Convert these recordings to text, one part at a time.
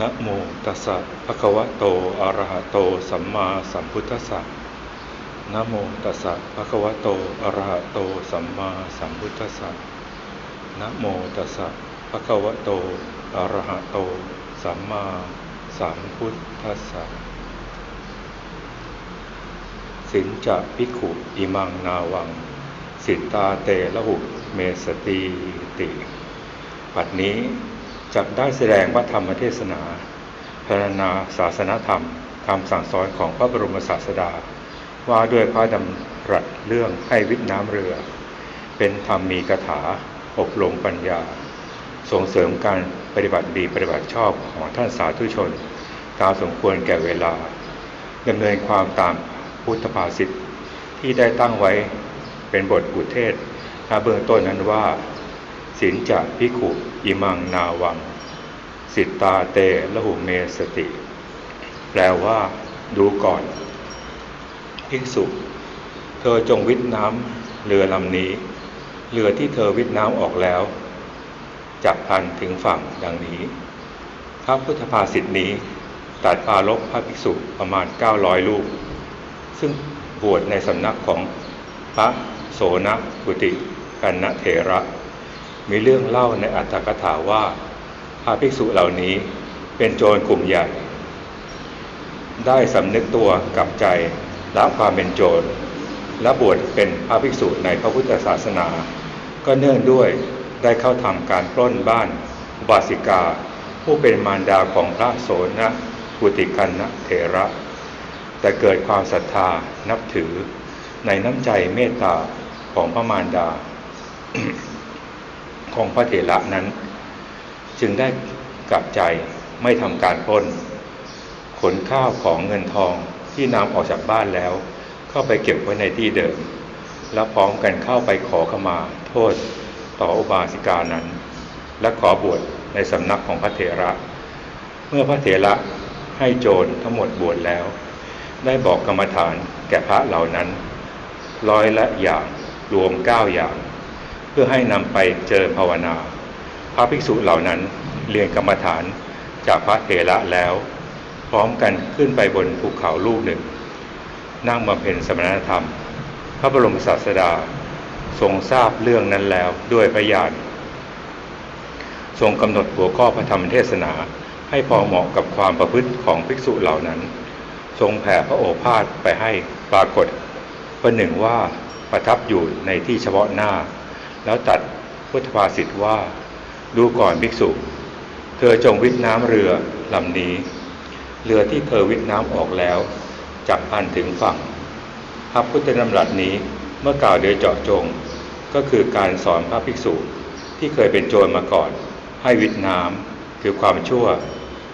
นะโมตัสสะภะคะวะโต อะระหะโต สัมมาสัมพุทธัสสะนะโมตัสสะภะคะวะโต อะระหะโต สัมมาสัมพุทธัสสะนะโมตัสสะภะคะวะโต อะระหะโต สัมมาสัมพุทธัสสะสินจะภิขุอิมังนาวัง สิตาเตละหุ เมสตีติปัดนี้ จะได้แสดงพระธรรมเทศนาพรรณนาศาสนธรรมคำสั่งสอนของพระบรมศาสดา ว่าด้วยพระดำรัสเรื่องให้วิทน้ำเรือ เป็นธรรมมีกถาอบรมปัญญา ส่งเสริมการปฏิบัติดีปฏิบัติชอบของท่านสาธุชน ตามสมควรแก่เวลาดำเนินความตามพุทธภาษิตที่ได้ตั้งไว้เป็นบทอุเทศนาเบื้องต้นนั้นว่า สินจะพิขุอิมังนาวัง สิตาเตละหุเมสติ แปลว่าดูก่อนภิกษุ เธอจงวิทน้ำเรือลำนี้ เรือที่เธอวิทน้ำออกแล้วจับพันถึงฝั่งดังนี้ พระพุทธภาษิตนี้ตัดปาลบพระภิกษุประมาณ 900 ลูก ซึ่งบวชในสำนักของพระโสนกุติกันนเถระ มีเรื่องเล่าในอัตถกถาว่าพระภิกษุเหล่านี้เป็นโจรกลุ่มใหญ่ ได้สำนึกตัวกับใจละความเป็นโจรและบวชเป็นพระภิกษุในพระพุทธศาสนา ก็เนื่องด้วยได้เข้าทำการปล้นบ้านบาสิกา ผู้เป็นมารดาของพระโสนะกุติกันนเถระ แต่เกิดความศรัทธานับถือในน้ำใจเมตตาของพระมารดา องพระเถระนั้น จึงได้กลับใจไม่ทำการปล้น ขนข้าวของเงินทองที่นำออกจากบ้านแล้ว เข้าไปเก็บไว้ในที่เดิม แล้วพร้อมกันเข้าไปขอขมาโทษต่ออุบาสิกานั้น และขอบวชในสำนักของพระเถระ เมื่อพระเถระให้โจรทั้งหมดบวชแล้ว ได้บอกกรรมฐานแก่พระเหล่านั้น ร้อยละอย่างรวมเก้าอย่าง พื่อให้นำไปเจริญภาวนา พระภิกษุเหล่านั้นเรียนกรรมฐานจากพระเถระแล้ว พร้อมกันขึ้นไปบนภูเขาลูกหนึ่ง นั่งบำเพ็ญสมณธรรม พระบรมศาสดาทรงทราบเรื่องนั้นแล้วด้วยพระญาณทรงกำหนดหัวข้อพระธรรมเทศนาให้พอเหมาะกับความประพฤติของภิกษุเหล่านั้น ทรงแผ่พระโอภาสไปให้ปรากฏ ประหนึ่งว่าประทับอยู่ในที่เฉพาะหน้า แล้วตัดพุทธภาษิตว่า ดูก่อนภิกษุ เธอจงวิทน้ำเรือลำนี้ เรือที่เธอวิทน้ำออกแล้วจับพันถึงฝั่ง พระพุทธดำรัสนี้เมื่อกล่าวโดยเจาะจง ก็คือการสอนพระภิกษุที่เคยเป็นโจรมาก่อน ให้วิทน้ำคือความชั่ว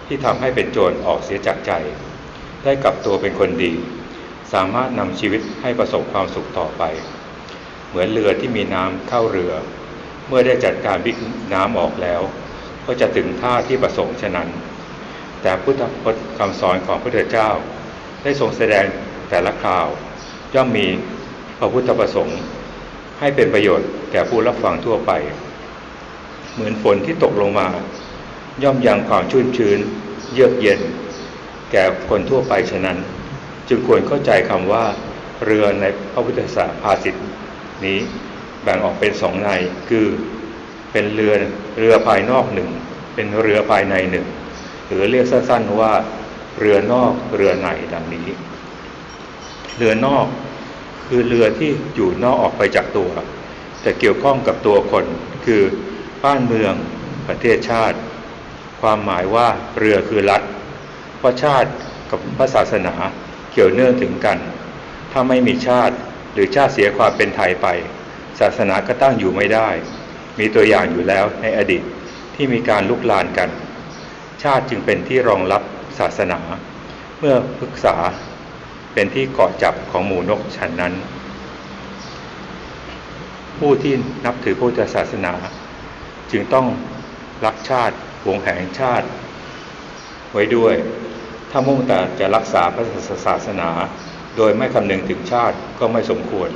ที่ทำให้เป็นโจรออกเสียจากใจ ได้กลับตัวเป็นคนดี สามารถนำชีวิตให้ประสบความสุขต่อไป เหมือนเรือที่มีน้ำเข้าเรือ เมื่อได้จัดการวิทน้ำออกแล้ว ก็จะถึงท่าที่ประสงค์ฉะนั้น แต่พุทธพจน์คำสอนของพระเถรเจ้า ได้ทรงแสดงแต่ละคราว ย่อมมีพระพุทธประสงค์ ให้เป็นประโยชน์แก่ผู้รับฟังทั่วไป เหมือนฝนที่ตกลงมา ย่อมยังความชุ่นชื้น เยือกเย็น แก่คนทั่วไปฉะนั้น จึงควรเข้าใจคำว่าเรือในพระพุทธศาสนาภาษิต นี้แบ่งออกเป็นสองในคือเป็นเรือเรือภายนอกหนึ่งเป็นเรือภายในหนึ่งหรือเรียกสั้นๆว่า เรือนอกเรือในดังนี้ เรือนอกคือเรือที่อยู่นอกออกไปจากตัว แต่เกี่ยวข้องกับตัวคนคือบ้านเมืองประเทศชาติ ความหมายว่าเรือคือรัฐเพราะชาติกับพระศาสนาเกี่ยวเนื่องถึงกัน ถ้าไม่มีชาติ หรือชาติเสียความเป็นไทยไป ศาสนาก็ตั้งอยู่ไม่ได้ มีตัวอย่างอยู่แล้วในอดีตที่มีการลุกลานกัน ชาติจึงเป็นที่รองรับศาสนา เมื่อปรึกษาเป็นที่เกาะจับของหมู่นกฉันนั้น ผู้ที่นับถือพุทธศาสนา จึงต้องรักชาติหวงแหนชาติ ไว้ด้วย ถ้ามุ่งแต่จะรักษาพระศาสนา โดยไม่คำนึงถึงชาติก็ไม่สมควร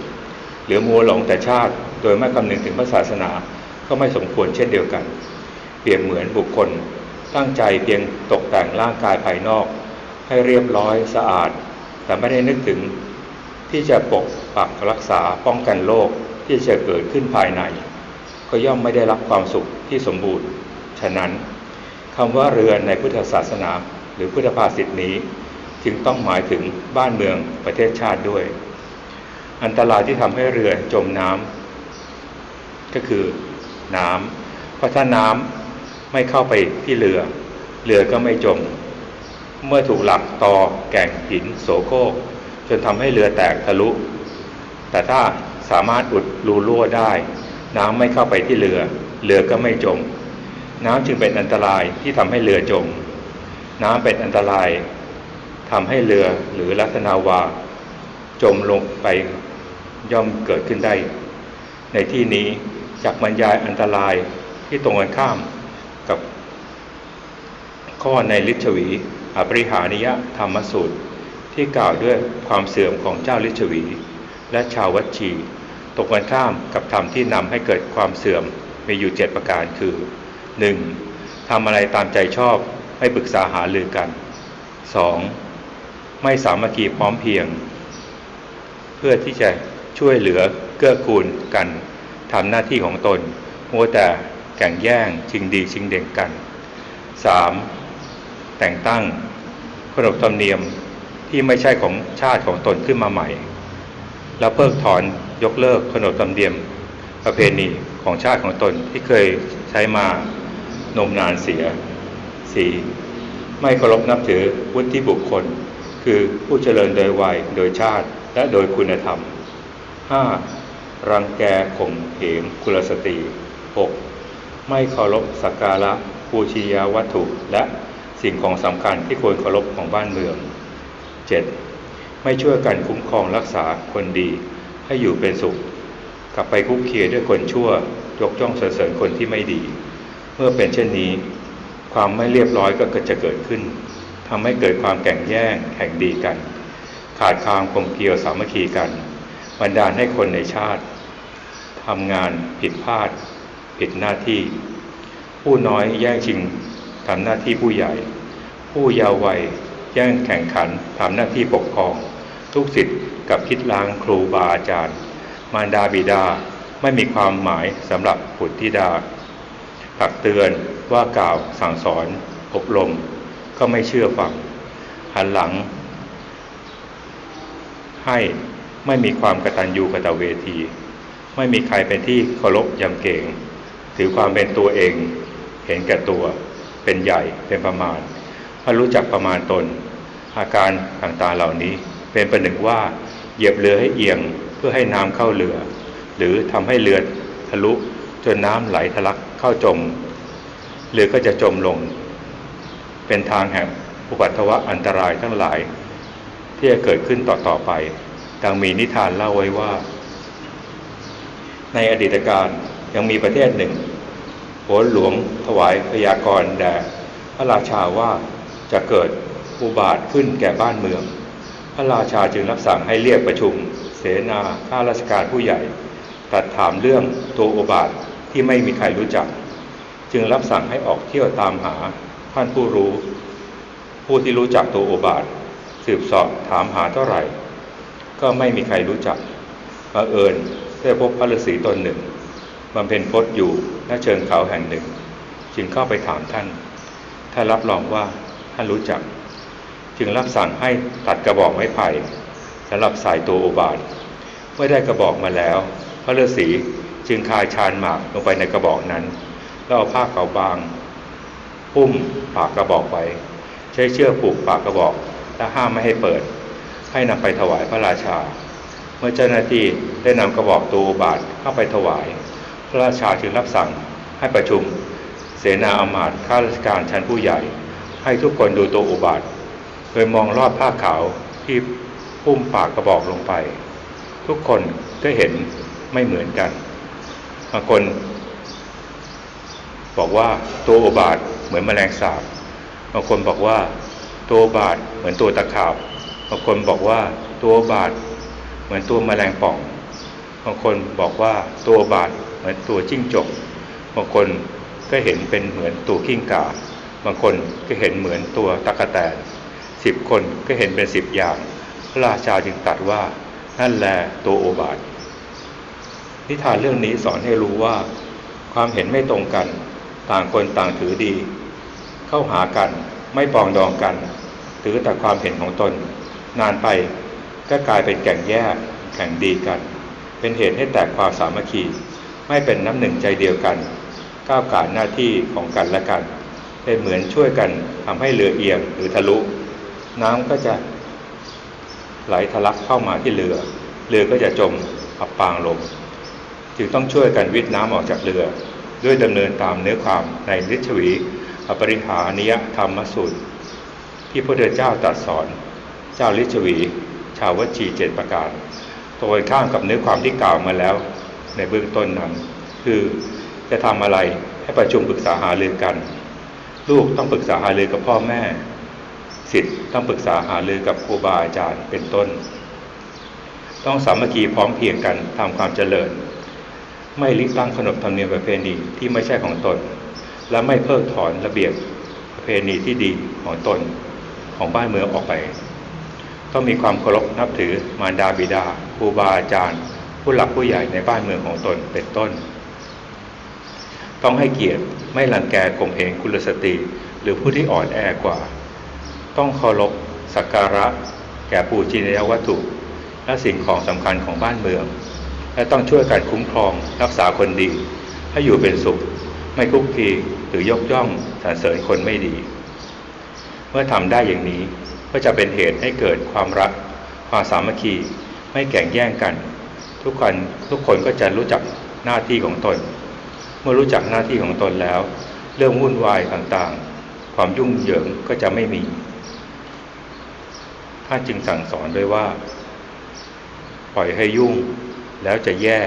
หรือมัวหลงแต่ชาติ โดยไม่คำนึงถึงพระศาสนาก็ไม่สมควรเช่นเดียวกัน เปรียบเหมือนบุคคล ตั้งใจเพียงตกแต่งร่างกายภายนอก ให้เรียบร้อยสะอาด แต่ไม่ได้นึกถึงที่จะปกปักรักษาป้องกันโรคที่จะเกิดขึ้นภายใน ก็ย่อมไม่ได้รับความสุขที่สมบูรณ์ ฉะนั้นคำว่าเรือนในพุทธศาสนา หรือพุทธภาษิตนี้ จึงต้องหมายถึงบ้านเมืองประเทศชาติด้วย อันตรายที่ทำให้เรือจมน้ำก็คือน้ำเพราะถ้าน้ำไม่เข้าไปที่เรือ เรือก็ไม่จม เมื่อถูกหลักตอแก่งหินโสโครกจนทำให้เรือแตกทะลุ แต่ถ้าสามารถอุดรูรั่วได้ น้ำไม่เข้าไปที่เรือ เรือก็ไม่จม น้ำจึงเป็นอันตรายที่ทำให้เรือจม น้ำเป็นอันตราย ทำให้เรือหรือลักษณาวา จมลงไปย่อมเกิดขึ้นได้ ในที่นี้จากบรรยายอันตรายที่ตรงกันข้ามกับ ข้อในลิชวีอปริหานิยธรรมสูตร ที่กล่าวด้วยความเสื่อมของเจ้าลิชวี และชาววัชี ตรงกันข้ามกับธรรมที่นำให้เกิดความเสื่อมมีอยู่เจ็ดประการคือ 1. ทำอะไรตามใจชอบไม่ปรึกษาหารือกัน 2. ไม่สามัคคีพร้อมเพียง เพื่อที่จะช่วยเหลือเกื้อกูลกันทำหน้าที่ของตนมัวแต่แข่งแย่งชิงดีชิงเด่งกัน 3. แต่งตั้งขนบธรรมเนียมที่ไม่ใช่ของชาติของตนขึ้นมาใหม่ แล้วเพิกถอนยกเลิกขนบธรรมเนียมประเพณีของชาติของตนที่เคยใช้มานมนานเสีย 4. ไม่เคารพนับถือวุฒิบุคคล คือผู้เจริญโดยวัยโดยชาติและโดยคุณธรรม 5. รังแกข่มเหงคุลสตรี 6. ไม่เคารพสักการะปูชียวัตถุ และสิ่งของสำคัญที่ควรเคารพของบ้านเมือง 7. ไม่ช่วยกันคุ้มครองรักษาคนดีให้อยู่เป็นสุข กลับไปคุกเคียด้วยคนชั่วยกจ้องเสริญคนที่ไม่ดี เมื่อเป็นเช่นนี้ ความไม่เรียบร้อยก็จะเกิดขึ้น ทำให้เกิดความแข่งแย่งแข่งดีกัน ขาดความกลมเกลียวสามัคคีกันบันดาลให้คนในชาติทำงานผิดพลาด ผิดหน้าที่ ผู้น้อยแย่งชิงทำหน้าที่ผู้ใหญ่ ผู้ยาววัยแย่งแข่งขันทำหน้าที่ปกครองทุกสิทธิ์กับคิดล้างครูบาอาจารย์ มารดาบิดาไม่มีความหมายสำหรับบุตรธิดา ตักเตือนว่ากล่าวสั่งสอน อบรม ก็ไม่เชื่อฟังหันหลัง ให้ไม่มีความกตัญญูกตเวที ไม่มีใครเป็นที่เคารพยำเกรงถือความเป็นตัวเอง เห็นแก่ตัว เป็นใหญ่เป็นประมาณไม่รู้จักประมาณตน อาการต่างๆเหล่านี้เป็นประหนึ่งว่าเหยียบเรือให้เอียงเพื่อให้น้ำเข้าเรือ หรือทำให้เรือทะลุจนน้ำไหลทะลักเข้าจม เรือก็จะจมลง เป็นทางแห่งอุบัติวะอันตรายทั้งหลาย ที่จะเกิดขึ้นต่อๆไปดังมีนิทานเล่าไว้ว่า ในอดีตการยังมีประเทศหนึ่งโหนหลวงถวายพยากรณ์แด่พระราชาว่าจะเกิดอุบาทขึ้นแก่บ้านเมือง พระราชาจึงรับสั่งให้เรียกประชุม เสนาข้าราชการผู้ใหญ่ ตัดถามเรื่องตัวอุบาทที่ไม่มีใครรู้จัก จึงรับสั่งให้ออกเที่ยวตามหา ท่านผู้รู้ ผู้ที่รู้จักตัวโอบาท สืบสอบถามหาเท่าไหร่ ก็ไม่มีใครรู้จักบังเอิญได้พบพระฤาษีตนหนึ่งบำเพ็ญพจน์อยู่ณเชิงเขาแห่งหนึ่ง จึงเข้าไปถามท่าน ท่านรับรองว่าท่านรู้จัก จึงรับสั่งให้ตัดกระบอกไม้ไผ่สำหรับใส่ตัวโอบาทเมื่อได้กระบอกมาแล้ว พระฤาษีจึงคายชานหมากลงไปในกระบอกนั้น แล้วเอาผ้าขาวบาง พุ่มปากกระบอกไว้ ใช้เชือกผูกปากกระบอก และห้ามไม่ให้เปิด ให้นำไปถวายพระราชา เมื่อเจ้าหน้าที่ได้นำกระบอกตัวอุบาทเข้าไปถวาย พระราชาจึงรับสั่งให้ประชุม เสนาอามาตย์ข้าราชการชั้นผู้ใหญ่ ให้ทุกคนดูตัวอุบาทโดยมองรอบผ้าขาวที่พุ่มปากกระบอกลงไป ทุกคนก็เห็นไม่เหมือนกันบางคนบอกว่าตัวอุบาท เหมือนแมลงสาบบางคนบอกว่าตัวบาทเหมือนตัวตะขาบบางคนบอกว่าตัวบาทเหมือนตัวแมลงป่องบางคนบอกว่าตัวบาทเหมือนตัวจิ้งจกบางคนก็เห็นเป็นเหมือนตัวกิ้งก่าบางคนก็เห็นเหมือนตัวตะกะแตนสิบคนก็เห็นเป็นสิบอย่างพระราชาจึงตรัสว่านั่นแหละตัวโอบาทนิทานเรื่องนี้สอนให้รู้ว่า ความเห็นไม่ตรงกัน ต่างคนต่างถือดี เข้าหากันไม่ปองดองกัน ถือแต่ความเห็นของตน นานไปก็กลายเป็นแก่งแยกแข่งดีกัน เป็นเหตุให้แตกความสามัคคี ไม่เป็นน้ำหนึ่งใจเดียวกัน ก้าวก่ายหน้าที่ของกันและกัน เป็นเหมือนช่วยกันทำให้เรือเอียงหรือทะลุ น้ำก็จะไหลทะลักเข้ามาที่เรือ เรือก็จะจมอับปางลง จึงต้องช่วยกันวิทน้ำออกจากเรือ ด้วยดำเนินตามเนื้อความในฤชวี อปริหานิยธรรมสูตร ที่พระเดชเจ้าตรัสสอน เจ้าฤชวี ชาววชีเจ็ดประการตรงข้ามกับเนื้อความที่กล่าวมาแล้ว ในเบื้องต้นนั้น คือจะทำอะไรให้ประชุมปรึกษาหารือกัน ลูกต้องปรึกษาหารือกับพ่อแม่สิทธิ์ต้องปรึกษาหารือกับครูบาอาจารย์เป็นต้น ต้องสามัคคีพร้อมเพียงกันทำความเจริญ ไม่ลิกตั้งขนบธรรมเนียมประเพณีที่ไม่ใช่ของตน และไม่เพิกถอนระเบียบประเพณีที่ดีของตนของบ้านเมืองออกไป ต้องมีความเคารพนับถือมารดาบิดาครูบาอาจารย์ ผู้หลักผู้ใหญ่ในบ้านเมืองของตนเป็นต้น ต้องให้เกียรติไม่หลังแกข่มเหงกุลสตรีหรือผู้ที่อ่อนแอกว่า ต้องเคารพสักการะ แก่ปูจินยวัตถุและสิ่งของสำคัญของบ้านเมือง และต้องช่วยกันคุ้มครองรักษาคนดี ให้อยู่เป็นสุข ไม่คุกคีหรือยกย่องสรรเสริญคนไม่ดี เมื่อทำได้อย่างนี้ก็จะเป็นเหตุให้เกิดความรัก ความสามัคคีไม่แข่งแย่งกัน ทุกคนทุกคนก็จะรู้จักหน้าที่ของตน เมื่อรู้จักหน้าที่ของตนแล้ว เรื่องวุ่นวายต่างๆ ความยุ่งเหยิงก็จะไม่มีท่านจึงสั่งสอนด้วยว่า ปล่อยให้ยุ่งแล้วจะแย่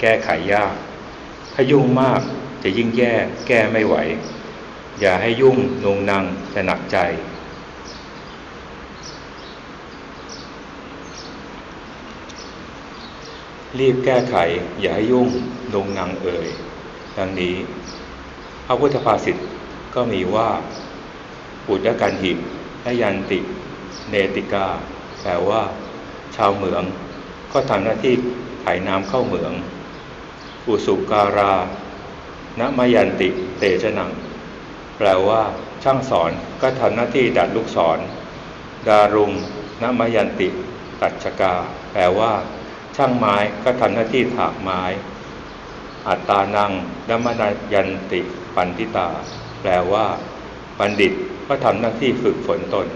แก้ไขยากถ้ายุ่งมาก จะยิ่งแย่แก้ไม่ไหว อย่าให้ยุ่งนงนังจะหนักใจ รีบแก้ไข อย่าให้ยุ่งนงนังเอ่ยดังนี้พระพุทธภาษิตก็มีว่าปุจจกันหิและยันติเนติกา แปลว่า ชาวเหมือง ก็ทำหน้าที่ไถน้ำเข้าเหมือง อุสุการา นมยันติเตชนัง แปลว่า ช่างสอนก็ทำหน้าที่ดัดลูกศร ดารุงนมยันติ ตัชกา แปลว่า ช่างไม้ก็ทำหน้าที่ถากไม้ อัตตานังนมนายันติ ปันติตา แปลว่า บัณฑิตก็ทำหน้าที่ฝึกฝนตน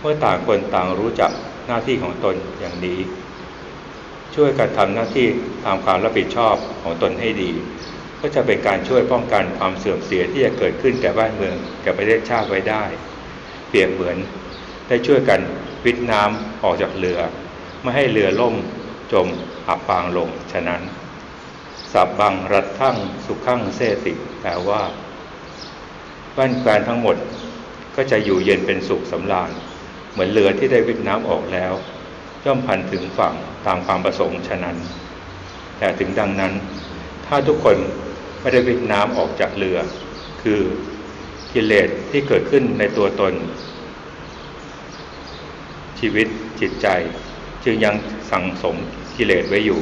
เมื่อต่างคนต่างรู้จักหน้าที่ของตนอย่างนี้ ช่วยกันทำหน้าที่ตามความรับผิดชอบของตนให้ดี ก็จะเป็นการช่วยป้องกันความเสื่อมเสียที่จะเกิดขึ้นแก่บ้านเมืองแก่ประเทศชาติไว้ได้ เปรียบเหมือนได้ช่วยกันวิทน้ำออกจากเรือ ไม่ให้เรือล่มจมอับปางลง ฉะนั้นสับบังรัดทั้งสุขขั้งเสติแปลว่าบ้านแควนทั้งหมดก็จะอยู่เย็นเป็นสุขสำราญ เหมือนเรือที่ได้วิทน้ำออกแล้ว ย่อมพันถึงฝั่งตามความประสงค์ฉะนั้น แต่ถึงดังนั้น ถ้าทุกคน ไม่ได้วิทน้ำออกจากเรือ คือกิเลสที่เกิดขึ้นในตัวตน ชีวิตจิตใจ จึงยังสั่งสมกิเลสไว้อยู่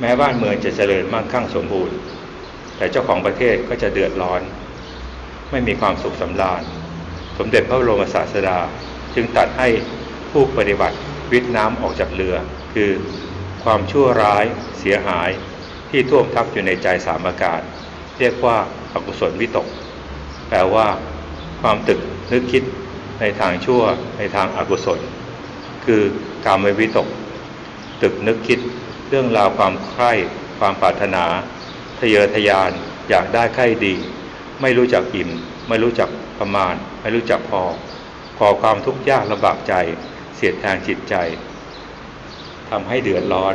แม้บ้านเมืองจะเจริญมั่งคั่งสมบูรณ์ แต่เจ้าของประเทศก็จะเดือดร้อน ไม่มีความสุขสำราญ สมเด็จพระบรมศาสดาจึงตัดให้ผู้ปฏิบัติวิทน้ำออกจากเรือ คือความชั่วร้ายเสียหาย ที่ท่วมทับอยู่ในใจสามอาการ เรียกว่าอกุศลวิตก แปลว่า ความตึกนึกคิดในทางชั่วในทางอากุศล คือการไม่วิตก ตึกนึกคิดเรื่องราวความใคร่ความปรารถนาทะเยอทะยานอยากได้ใคร่ดี ไม่รู้จักอิ่ม ไม่รู้จักประมาณ ไม่รู้จักพอก่อความทุกข์ยากลำบากใจ เสียดแทงจิตใจทำให้เดือดร้อน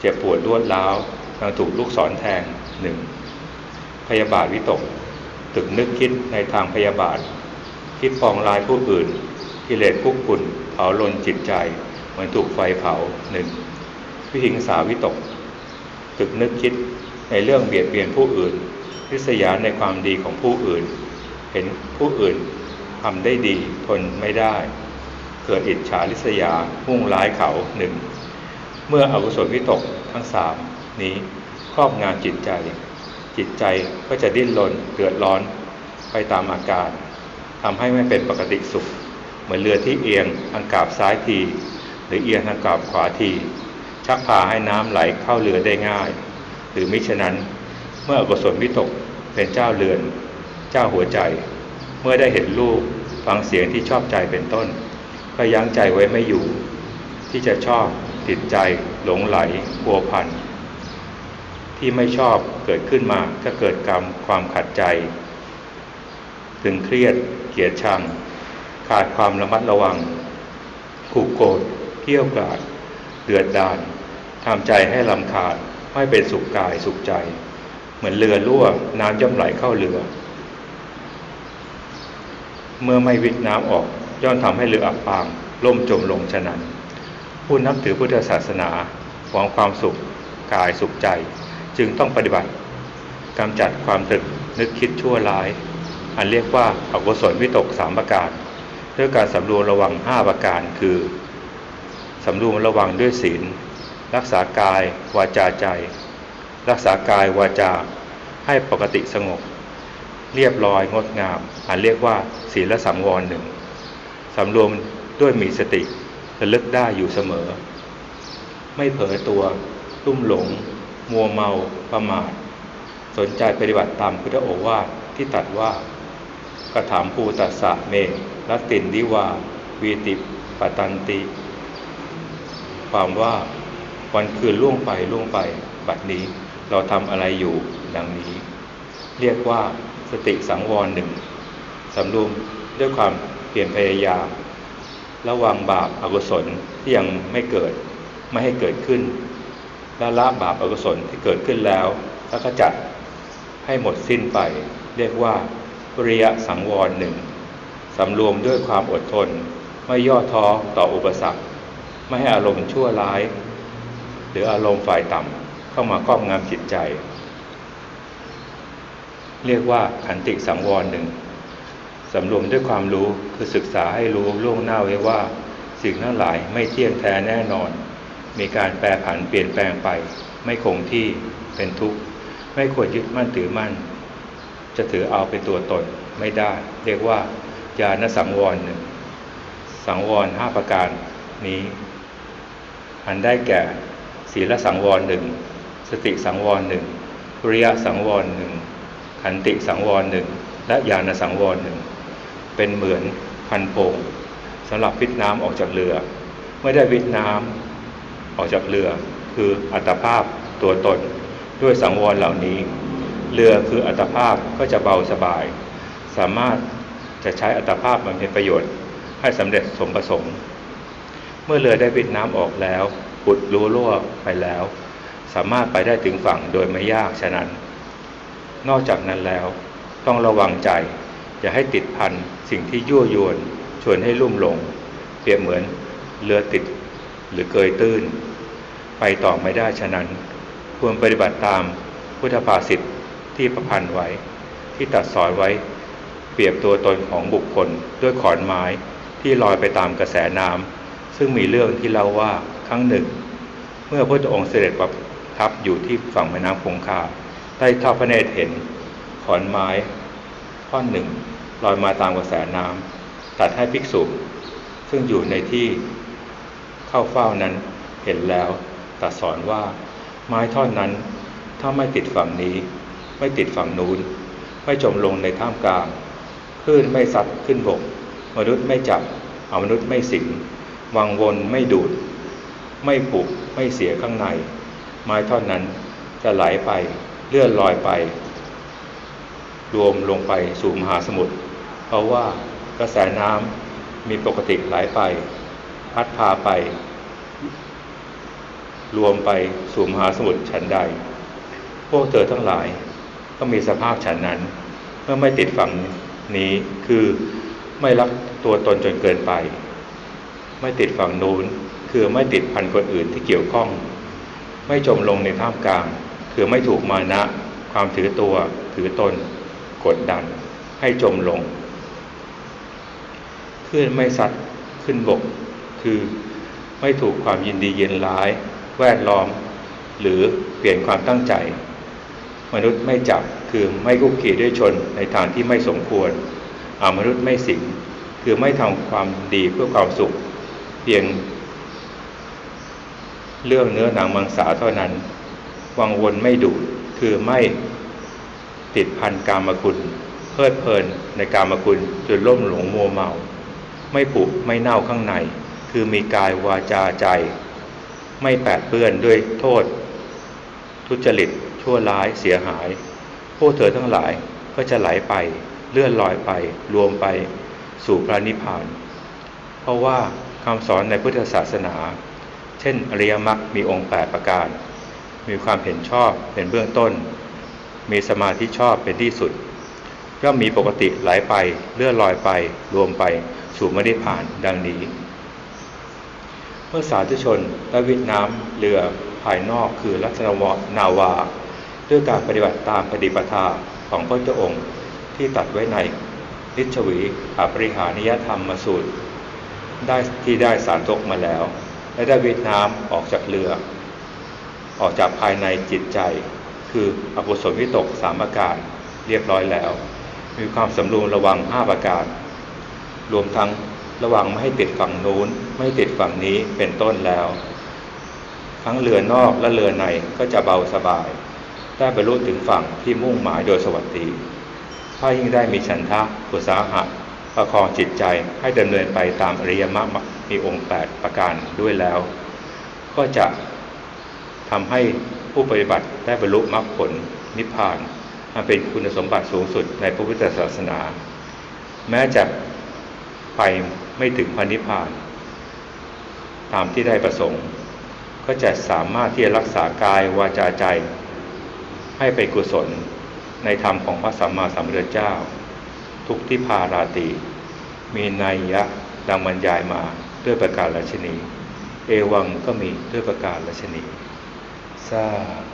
เจ็บปวดรวดร้าวยัง ถูกลูกศรแทงหนึ่งพยาบาทวิตก ตึกนึกคิดในทางพยาบาท คิดปองลายผู้อื่น กิเลสคุกคุนเผาลนจิตใจ เหมือนถูกไฟเผาหนึ่งวิหิงสาวิตก ตึกนึกคิดในเรื่องเบียดเบียนผู้อื่นริษยาในความดีของผู้อื่น เห็นผู้อื่นทำได้ดีทนไม่ได้ เกิดอิจฉาริษยามุ่งร้ายเขาหนึ่งเมื่ออกุศลวิตกทั้งสาม นี้ครอบงานจิตใจ จิตใจก็จะดิ้นรนเดือดร้อนไปตามอาการทำให้ไม่เป็นปกติสุข เหมือนเรือที่เอียงทางกาบซ้ายที หรือเอียงทางกาบขวาที ชักพาให้น้ำไหลเข้าเรือได้ง่าย หรือมิฉะนั้น เมื่ออกุศลวิตกเป็นเจ้าเรือน เจ้าหัวใจ เมื่อได้เห็นรูปฟังเสียงที่ชอบใจเป็นต้น ก็ยั้งใจไว้ไม่อยู่ ที่จะชอบติดใจหลงไหลพัวพัน ที่ไม่ชอบเกิดขึ้นมาก็เกิดกรรมความขัดใจ ถึงเครียดเกลียดชัง ขาดความระมัดระวังผูกโกรธเกี่ยวกราด เดือดดาลทำใจให้ลำคาญไม่เป็นสุขกายสุขใจ เหมือนเรือรั่วน้ำย่อมไหลเข้าเรือ เมื่อไม่วิทน้ำออกย่อมทำให้เรืออับปางล่มจมลงฉะนั้น ผู้นับถือพุทธศาสนาหวังความสุขกายสุขใจ จึงต้องปฏิบัติกำจัดความตรึกนึกคิดชั่วร้าย อันเรียกว่าอกุศลวิตกสามประการด้วยการสำรวมระวังห้าประการคือสำรวมระวังด้วยศีล รักษากายวาจาใจ รักษากายวาจาให้ปกติสงบ เรียบร้อยงดงาม อันเรียกว่าศีลสังวรหนึ่งสำรวมด้วยมีสติระลึกได้อยู่เสมอ ไม่เผลอตัวลุ่มหลง มัวเมาประมาทสนใจปฏิบัติตามพุทธโอวาทที่ตัดว่ากระถามภูตัสสะเมรัตตินดิวา วีติปตันติ ความว่าวันคืนล่วงไปล่วงไป บัดนี้เราทำอะไรอยู่ดังนี้ เรียกว่าสติสังวรหนึ่งสำรวมด้วยความเปลี่ยนพยายามระวังบาปอากุศลที่ยังไม่เกิดไม่ให้เกิดขึ้น และละบาปอกุศลที่เกิดขึ้นแล้วแล้วก็จัดให้หมดสิ้นไป เรียกว่าปริยสังวรหนึ่งสำรวมด้วยความอดทน ไม่ย่อท้อต่ออุปสรรค ไม่ให้อารมณ์ชั่วร้าย หรืออารมณ์ฝ่ายต่ำเข้ามาครอบงำจิตใจ เรียกว่าขันติสังวรหนึ่งสำรวมด้วยความรู้คือศึกษาให้รู้ล่วงหน้าไว้ว่า สิ่งทั้งหลายไม่เที่ยงแท้แน่นอน มีการแปรผันเปลี่ยนแปลงไป ไม่คงที่เป็นทุกข์ ไม่ควรยึดมั่นถือมั่น จะถือเอาเป็นตัวตนไม่ได้ เรียกว่าญาณสังวรหนึ่งสังวรห้าประการนี้ อันได้แก่ศีลสังวรหนึ่งสติสังวรหนึ่งปริยสังวรหนึ่งขันติสังวรหนึ่งและญาณสังวรหนึ่งเป็นเหมือนพันโปงสำหรับวิทน้ำออกจากเรือ ไม่ได้วิทน้ำ ออกจากเรือ คืออัตภาพตัวตน ด้วยสังวรเหล่านี้ เรือคืออัตภาพก็จะเบาสบาย สามารถจะใช้อัตภาพมันเป็นประโยชน์ ให้สำเร็จสมประสงค์ เมื่อเรือได้วิทน้ำออกแล้วปุดรู้รั่วไปแล้ว สามารถไปได้ถึงฝั่งโดยไม่ยากฉะนั้น นอกจากนั้นแล้วต้องระวังใจ อย่าให้ติดพันสิ่งที่ยั่วยวนชวนให้ลุ่มหลง เปรียบเหมือนเรือติด หรือเกยตื้น ไปต่อไม่ได้ฉะนั้น ควรปฏิบัติตามพุทธภาษิตที่ประพันธ์ไว้ ที่ตัดสอนไว้ เปรียบตัวตนของบุคคลด้วยขอนไม้ที่ลอยไปตามกระแสน้ำซึ่งมีเรื่องที่เล่าว่าครั้งหนึ่ง เมื่อพระองค์เสด็จประทับอยู่ที่ฝั่งแม่น้ำคงคาใต้ทอดพระเนตรเห็นขอนไม้ท่อนหนึ่งลอยมาตามกระแสน้ำตัดให้ภิกษุ ซึ่งอยู่ในที่ เข้าเฝ้านั้น เห็นแล้วตัดสอนว่า ไม้ท่อนนั้น ถ้าไม่ติดฝั่งนี้ ไม่ติดฝั่งนู้น ไม่จมลงในท่ามกลางคลื่นไม่ซัดขึ้นบก มนุษย์ไม่จับอมนุษย์ไม่สิงวังวนไม่ดูด ไม่ผูกไม่เสียข้างใน ไม้ท่อนนั้นจะไหลไปเลื่อนลอยไป รวมลงไปสู่มหาสมุทรเพราะว่ากระแสน้ำมีปกติไหลไป พัดพาไป รวมไปสู่มหาสมุทรฉันใด พวกเธอทั้งหลายก็มีสภาพฉันนั้น เมื่อไม่ติดฝั่งนี้คือไม่รักตัวตนจนเกินไป ไม่ติดฝั่งนู้นคือไม่ติดพันคนอื่นที่เกี่ยวข้อง ไม่จมลงในท่ามกลาง คือไม่ถูกมานะ ความถือตัวถือตน กดดัน ให้จมลงคลื่นไม่ซัดขึ้นบก คือไม่ถูกความยินดีเย็นร้าย แวดล้อม หรือเปลี่ยนความตั้งใจ มนุษย์ไม่จับคือไม่กุกขี่ด้วยชนในทางที่ไม่สมควรอามนุษย์ไม่สิงคือไม่ทำความดีเพื่อความสุข เพียง เรื่องเนื้อหนังมังสาเท่านั้น วังวนไม่ดูดคือไม่ติดพันกามคุณ เพลิดเพลินในกามคุณจนล่มหลงมัวเมา ไม่ผุไม่เน่าข้างใน คือมีกายวาจาใจ ไม่แปดเปื้อนด้วยโทษ ทุจริต ชั่วร้ายเสียหาย พวกเธอทั้งหลายก็จะไหลไปเลื่อนลอยไป รวมไปสู่พระนิพพาน เพราะว่าคำสอนในพุทธศาสนา เช่นอริยมรรคมีองค์ 8 ประการ มีความเห็นชอบเป็นเบื้องต้น มีสมาธิชอบเป็นที่สุดย่อมมีปกติไหลไปเลื่อนลอยไป รวมไปสู่มรรคนิพพานดังนี้ มื่อสาธุชนและวิทน้ำเรือภายนอกคือรัตนวนาวา ด้วยการปฏิบัติตามปฏิปทาของพระเจ้าองค์ที่ตัดไว้ในนิชวีอปริหานิยธรรมมาสูตร ได้ที่ได้สารตกมาแล้ว และได้วิทน้ำออกจากเรือ ออกจากภายในจิตใจ คืออกุศลวิตกสามประการเรียบร้อยแล้ว มีความสำรวมระวังห้าประการ รวมทั้ง ระวังไม่ให้ติดฝั่งนู้น ไม่ติดฝั่งนี้เป็นต้นแล้ว ทั้งเรือนอกและเรือในก็จะเบาสบาย ได้บรรลุถึงฝั่งที่มุ่งหมายโดยสวัสดีถ้ายิ่งได้มีฉันทะอุตสาหะประคองจิตใจให้ดำเนินไปตามอริยมรรคมีองค์ 8 ประการด้วยแล้ว ก็จะทำให้ผู้ปฏิบัติได้บรรลุมรรคผลนิพพานเป็นคุณสมบัติสูงสุดในพระพุทธศาสนา แม้จะไป ไม่ถึงพันิพาน ตามที่ได้ประสงค์ ก็จะสามารถที่จะรักษากายวาจาใจ ให้เป็นกุศลในธรรมของพระสัมมาสัมพุทธเจ้า ทุกที่พาราตีมีนัยยะดังบรรยายมาด้วยประการราชนี เอวังก็มีด้วยประการราชนีสาธุ